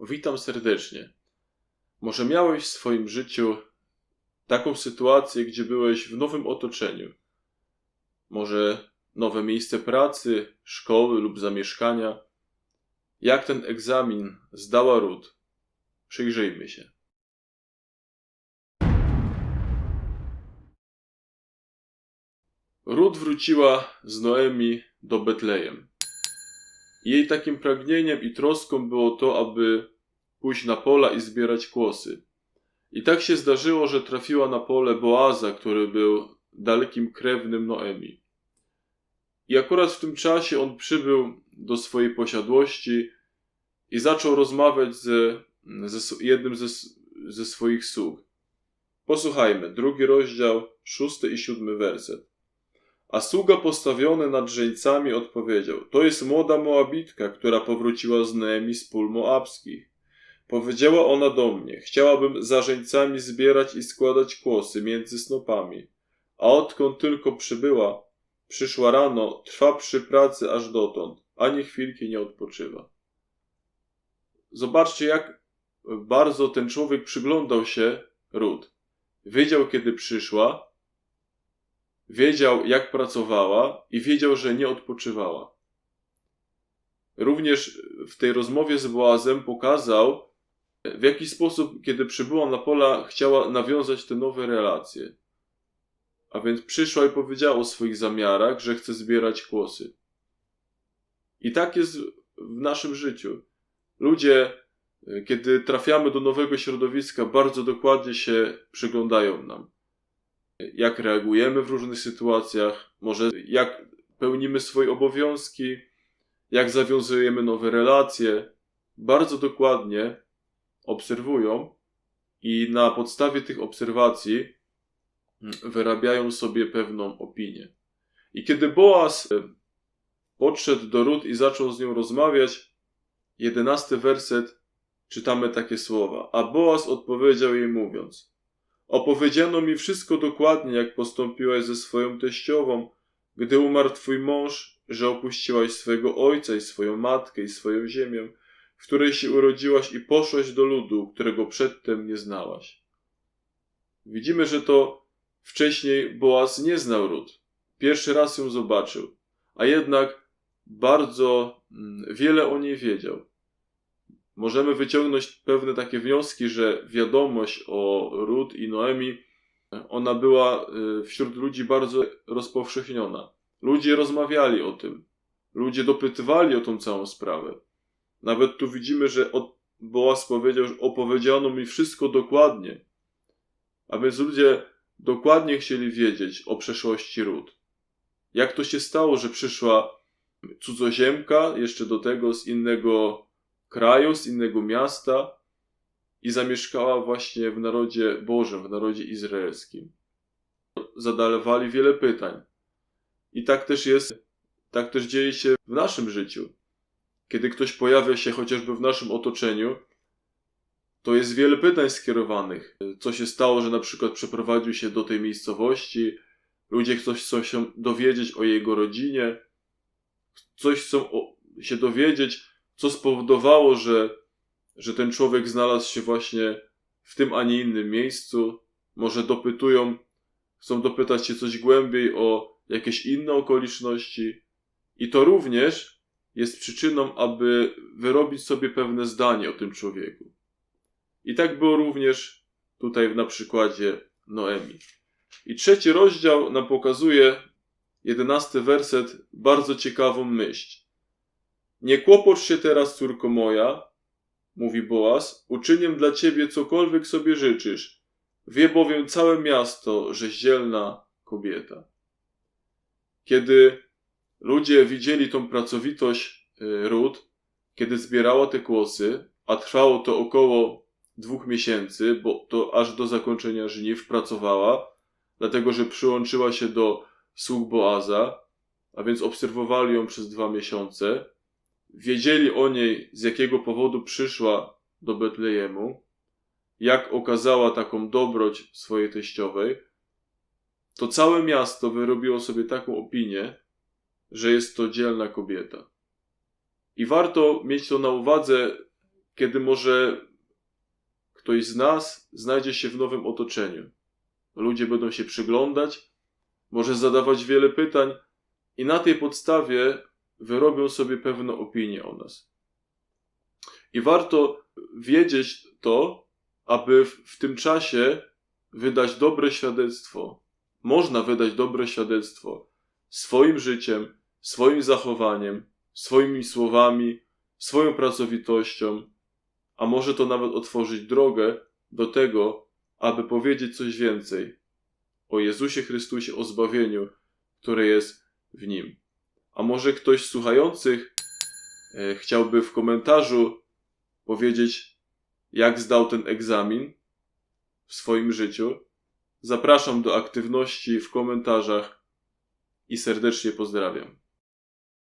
Witam serdecznie. Może miałeś w swoim życiu taką sytuację, gdzie byłeś w nowym otoczeniu. Może nowe miejsce pracy, szkoły lub zamieszkania. Jak ten egzamin zdała Ruth? Przyjrzyjmy się. Ruth wróciła z Noemi do Betlejem. Jej takim pragnieniem i troską było to, aby pójść na pola i zbierać kłosy. I tak się zdarzyło, że trafiła na pole Boaza, który był dalekim krewnym Noemi. I akurat w tym czasie on przybył do swojej posiadłości i zaczął rozmawiać ze, ze jednym ze, ze swoich sług. Posłuchajmy, drugi rozdział, szósty i siódmy werset. A sługa postawiony nad żeńcami odpowiedział: To jest młoda Moabitka, która powróciła z Neemi z pól moabskich. Powiedziała ona do mnie: Chciałabym za żeńcami zbierać i składać kłosy między snopami. A odkąd tylko przybyła, przyszła rano, trwa przy pracy aż dotąd, ani chwilki nie odpoczywa. Zobaczcie, jak bardzo ten człowiek przyglądał się Ród. Wiedział, kiedy przyszła, wiedział, jak pracowała i wiedział, że nie odpoczywała. Również w tej rozmowie z Boazem pokazał, w jaki sposób, kiedy przybyła na pola, chciała nawiązać te nowe relacje. A więc przyszła i powiedziała o swoich zamiarach, że chce zbierać kłosy. I tak jest w naszym życiu. Ludzie, kiedy trafiamy do nowego środowiska, bardzo dokładnie się przyglądają nam jak reagujemy w różnych sytuacjach, może jak pełnimy swoje obowiązki, jak zawiązujemy nowe relacje. Bardzo dokładnie obserwują i na podstawie tych obserwacji wyrabiają sobie pewną opinię. I kiedy Boaz e, podszedł do Rut i zaczął z nią rozmawiać, jedenasty werset, czytamy takie słowa. A Boaz odpowiedział jej mówiąc – Opowiedziano mi wszystko dokładnie, jak postąpiłaś ze swoją teściową, gdy umarł twój mąż, że opuściłaś swojego ojca i swoją matkę i swoją ziemię, w której się urodziłaś i poszłaś do ludu, którego przedtem nie znałaś. Widzimy, że to wcześniej Boaz nie znał Rut. Pierwszy raz ją zobaczył, a jednak bardzo mm, wiele o niej wiedział możemy wyciągnąć pewne takie wnioski, że wiadomość o Rut i Noemi, ona była y, wśród ludzi bardzo rozpowszechniona. Ludzie rozmawiali o tym. Ludzie dopytywali o tą całą sprawę. Nawet tu widzimy, że Boaz powiedział, że opowiedziano mi wszystko dokładnie. A więc ludzie dokładnie chcieli wiedzieć o przeszłości Rut. Jak to się stało, że przyszła cudzoziemka, jeszcze do tego z innego kraju, z innego miasta i zamieszkała właśnie w narodzie Bożym, w narodzie izraelskim. Zadawali wiele pytań. I tak też jest, tak też dzieje się w naszym życiu. Kiedy ktoś pojawia się chociażby w naszym otoczeniu, to jest wiele pytań skierowanych. Co się stało, że na przykład przeprowadził się do tej miejscowości, ludzie coś chcą się dowiedzieć o jego rodzinie, coś chcą się dowiedzieć co spowodowało, że, że ten człowiek znalazł się właśnie w tym, a nie innym miejscu. Może dopytują, chcą dopytać się coś głębiej o jakieś inne okoliczności. I to również jest przyczyną, aby wyrobić sobie pewne zdanie o tym człowieku. I tak było również tutaj na przykładzie Noemi. I trzeci rozdział nam pokazuje, jedenasty werset, bardzo ciekawą myśl. Nie kłopocz się teraz, córko moja, mówi Boaz, uczynię dla ciebie cokolwiek sobie życzysz. Wie bowiem całe miasto, że dzielna kobieta. Kiedy ludzie widzieli tą pracowitość y, Ród, kiedy zbierała te kłosy, a trwało to około dwóch miesięcy, bo to aż do zakończenia żniw pracowała, dlatego że przyłączyła się do sług Boaza, a więc obserwowali ją przez dwa miesiące, wiedzieli o niej, z jakiego powodu przyszła do Betlejemu, jak okazała taką dobroć swojej teściowej, to całe miasto wyrobiło sobie taką opinię, że jest to dzielna kobieta. I warto mieć to na uwadze, kiedy może ktoś z nas znajdzie się w nowym otoczeniu. Ludzie będą się przyglądać, może zadawać wiele pytań i na tej podstawie wyrobią sobie pewną opinię o nas. I warto wiedzieć to, aby w, w tym czasie wydać dobre świadectwo. Można wydać dobre świadectwo swoim życiem, swoim zachowaniem, swoimi słowami, swoją pracowitością, a może to nawet otworzyć drogę do tego, aby powiedzieć coś więcej o Jezusie Chrystusie, o zbawieniu, które jest w Nim. A może ktoś z słuchających e, chciałby w komentarzu powiedzieć, jak zdał ten egzamin w swoim życiu. Zapraszam do aktywności w komentarzach i serdecznie pozdrawiam.